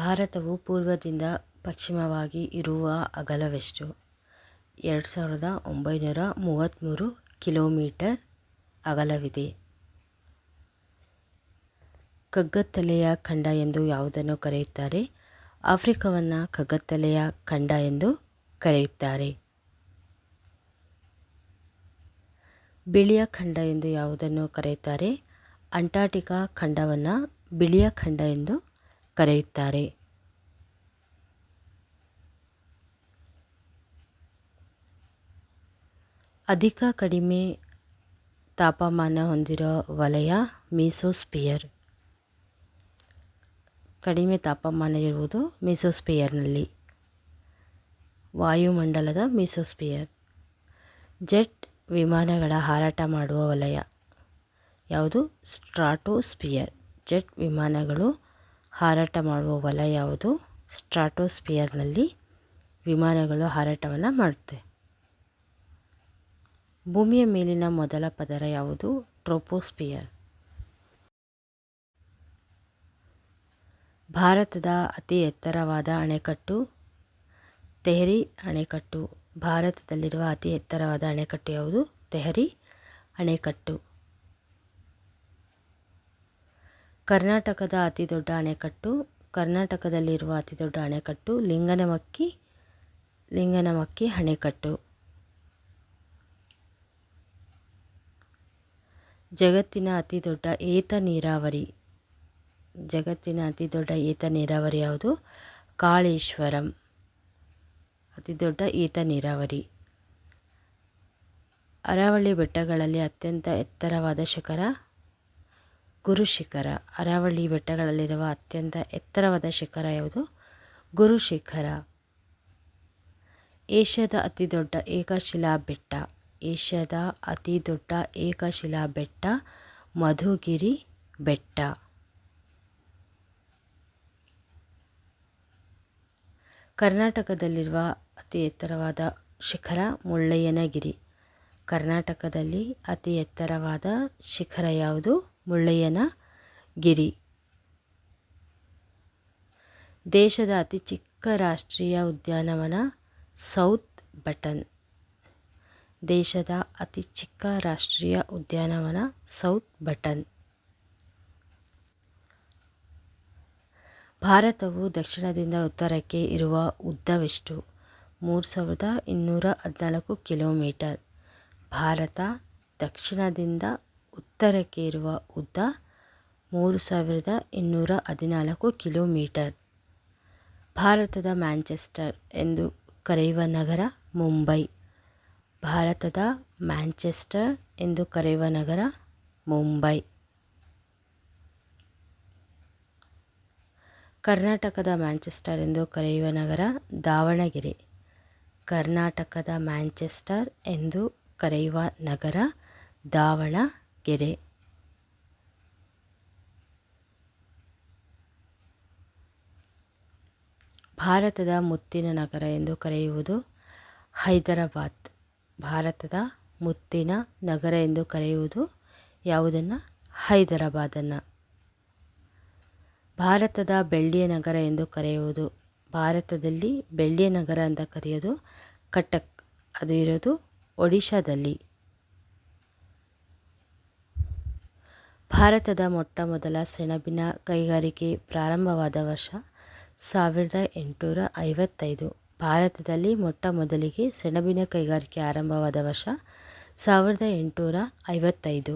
ಭಾರತವು ಪೂರ್ವದಿಂದ ಪಶ್ಚಿಮವಾಗಿ ಇರುವ ಅಗಲವೆಷ್ಟು? ಎರಡು ಸಾವಿರದ ಒಂಬೈನೂರ ಮೂವತ್ತ್ಮೂರು ಕಿಲೋಮೀಟರ್ ಅಗಲವಿದೆ. ಕಗ್ಗತ್ತಲೆಯ ಖಂಡ ಎಂದು ಯಾವುದನ್ನು ಕರೆಯುತ್ತಾರೆ? ಆಫ್ರಿಕಾವನ್ನು ಕಗ್ಗತ್ತಲೆಯ ಖಂಡ ಎಂದು ಕರೆಯುತ್ತಾರೆ. ಬಿಳಿಯ ಖಂಡ ಎಂದು ಯಾವುದನ್ನು ಕರೆಯುತ್ತಾರೆ? ಅಂಟಾರ್ಟಿಕಾ ಖಂಡವನ್ನು ಬಿಳಿಯ ಖಂಡ ಎಂದು ಕರೆಯುತ್ತಾರೆ. ಅಧಿಕ ಕಡಿಮೆ ತಾಪಮಾನ ಹೊಂದಿರೋ ವಲಯ ಮೀಸೋಸ್ಪಿಯರ್. ಕಡಿಮೆ ತಾಪಮಾನ ಇರುವುದು ಮೀಸೋಸ್ಪಿಯರ್ನಲ್ಲಿ. ವಾಯುಮಂಡಲದ ಮೀಸೋಸ್ಪಿಯರ್. ಜೆಟ್ ವಿಮಾನಗಳ ಹಾರಾಟ ಮಾಡುವ ವಲಯ. ಯಾವುದು? ಸ್ಟ್ರಾಟೋಸ್ಪಿಯರ್. ಜೆಟ್ ವಿಮಾನಗಳು ಹಾರಾಟ ಮಾಡುವ ವಲಯ ಯಾವುದು? ಸ್ಟ್ರಾಟೋಸ್ಪಿಯರ್ನಲ್ಲಿ ವಿಮಾನಗಳು ಹಾರಾಟವನ್ನು ಮಾಡುತ್ತೆ. ಭೂಮಿಯ ಮೇಲಿನ ಮೊದಲ ಪದರ ಯಾವುದು? ಟ್ರೋಪೋಸ್ಪಿಯರ್ ಭಾರತದ ಅತಿ ಎತ್ತರವಾದ ಅಣೆಕಟ್ಟು, ತೆಹರಿ ಅಣೆಕಟ್ಟು. ಭಾರತದಲ್ಲಿರುವ ಅತಿ ಎತ್ತರವಾದ ಅಣೆಕಟ್ಟು ಯಾವುದು? ತೆಹರಿ ಅಣೆಕಟ್ಟು. ಕರ್ನಾಟಕದ ಅತಿ ದೊಡ್ಡ ಅಣೆಕಟ್ಟು, ಕರ್ನಾಟಕದಲ್ಲಿರುವ ಅತಿ ದೊಡ್ಡ ಅಣೆಕಟ್ಟು ಲಿಂಗನಮಕ್ಕಿ ಲಿಂಗನಮಕ್ಕಿ ಅಣೆಕಟ್ಟು. ಜಗತ್ತಿನ ಅತಿ ದೊಡ್ಡ ಏತ ನೀರಾವರಿ. ಜಗತ್ತಿನ ಅತಿ ದೊಡ್ಡ ಏತ ನೀರಾವರಿ ಯಾವುದು? ಕಾಳೇಶ್ವರಂ. ಅತಿ ದೊಡ್ಡ ಏತ ನೀರಾವರಿ. ಅರಾವಳಿ ಬೆಟ್ಟಗಳಲ್ಲಿ ಅತ್ಯಂತ ಎತ್ತರವಾದ ಶಿಖರ ಗುರು ಶಿಖರ. ಅರಾವಳಿ ಬೆಟ್ಟಗಳಲ್ಲಿರುವ ಅತ್ಯಂತ ಎತ್ತರವಾದ ಶಿಖರ ಯಾವುದು? ಗುರು ಶಿಖರ. ಏಷ್ಯಾದ ಅತಿ ದೊಡ್ಡ ಏಕಶಿಲಾ ಬೆಟ್ಟ. ಏಷ್ಯಾದ ಅತಿ ದೊಡ್ಡ ಏಕಶಿಲಾ ಬೆಟ್ಟ ಮಧುಗಿರಿ ಬೆಟ್ಟ. ಕರ್ನಾಟಕದಲ್ಲಿರುವ ಅತಿ ಎತ್ತರವಾದ ಶಿಖರ ಮುಳ್ಳಯ್ಯನಗಿರಿ. ಕರ್ನಾಟಕದಲ್ಲಿ ಅತಿ ಎತ್ತರವಾದ ಶಿಖರ ಯಾವುದು? ಮುಳ್ಳಯ್ಯನಗಿರಿ ದೇಶದ ಅತಿ ಚಿಕ್ಕ ರಾಷ್ಟ್ರೀಯ ಉದ್ಯಾನವನ ಸೌತ್ ಬಟನ್. ದೇಶದ ಅತಿ ಚಿಕ್ಕ ರಾಷ್ಟ್ರೀಯ ಉದ್ಯಾನವನ ಸೌತ್ ಬಟನ್. ಭಾರತವು ದಕ್ಷಿಣದಿಂದ ಉತ್ತರಕ್ಕೆ ಇರುವ ಉದ್ದವೆಷ್ಟು? ಮೂರು ಸಾವಿರದ ಇನ್ನೂರ ಹದಿನಾಲ್ಕು ಕಿಲೋಮೀಟರ್. ಭಾರತ ದಕ್ಷಿಣದಿಂದ ಉತ್ತರಕ್ಕೆ ಇರುವ ಉದ್ದ ಮೂರು ಸಾವಿರದ ಇನ್ನೂರ ಹದಿನಾಲ್ಕು ಕಿಲೋಮೀಟರ್. ಭಾರತದ ಮ್ಯಾಂಚೆಸ್ಟರ್ ಎಂದು ಕರೆಯುವ ನಗರ ಮುಂಬೈ. ಭಾರತದ ಮ್ಯಾಂಚೆಸ್ಟರ್ ಎಂದು ಕರೆಯುವ ನಗರ ಮುಂಬೈ. ಕರ್ನಾಟಕದ ಮ್ಯಾಂಚೆಸ್ಟರ್ ಎಂದು ಕರೆಯುವ ನಗರ ದಾವಣಗೆರೆ. ಕರ್ನಾಟಕದ ಮ್ಯಾಂಚೆಸ್ಟರ್ ಎಂದು ಕರೆಯುವ ನಗರ ದಾವಣಗೆರೆ ಭಾರತದ ಮುತ್ತಿನ ನಗರ ಎಂದು ಕರೆಯುವುದು ಹೈದರಾಬಾದ್. ಭಾರತದ ಮುತ್ತಿನ ನಗರ ಎಂದು ಕರೆಯುವುದು ಯಾವುದನ್ನು? ಹೈದರಾಬಾದನ್ನು. ಭಾರತದ ಬೆಳ್ಳಿಯ ನಗರ ಎಂದು ಕರೆಯುವುದು. ಭಾರತದಲ್ಲಿ ಬೆಳ್ಳಿಯ ನಗರ ಅಂತ ಕರೆಯೋದು ಕಟಕ್. ಅದು ಇರೋದು ಒಡಿಶಾದಲ್ಲಿ. ಭಾರತದ ಮೊಟ್ಟ ಮೊದಲ ಸೆಣಬಿನ ಕೈಗಾರಿಕೆ ಪ್ರಾರಂಭವಾದ ವರ್ಷ ಸಾವಿರದ ಎಂಟುನೂರ ಐವತ್ತೈದು. ಭಾರತದಲ್ಲಿ ಮೊಟ್ಟ ಮೊದಲಿಗೆ ಸೆಣಬಿನ ಕೈಗಾರಿಕೆ ಆರಂಭವಾದ ವರ್ಷ ಸಾವಿರದ ಎಂಟುನೂರ ಐವತ್ತೈದು.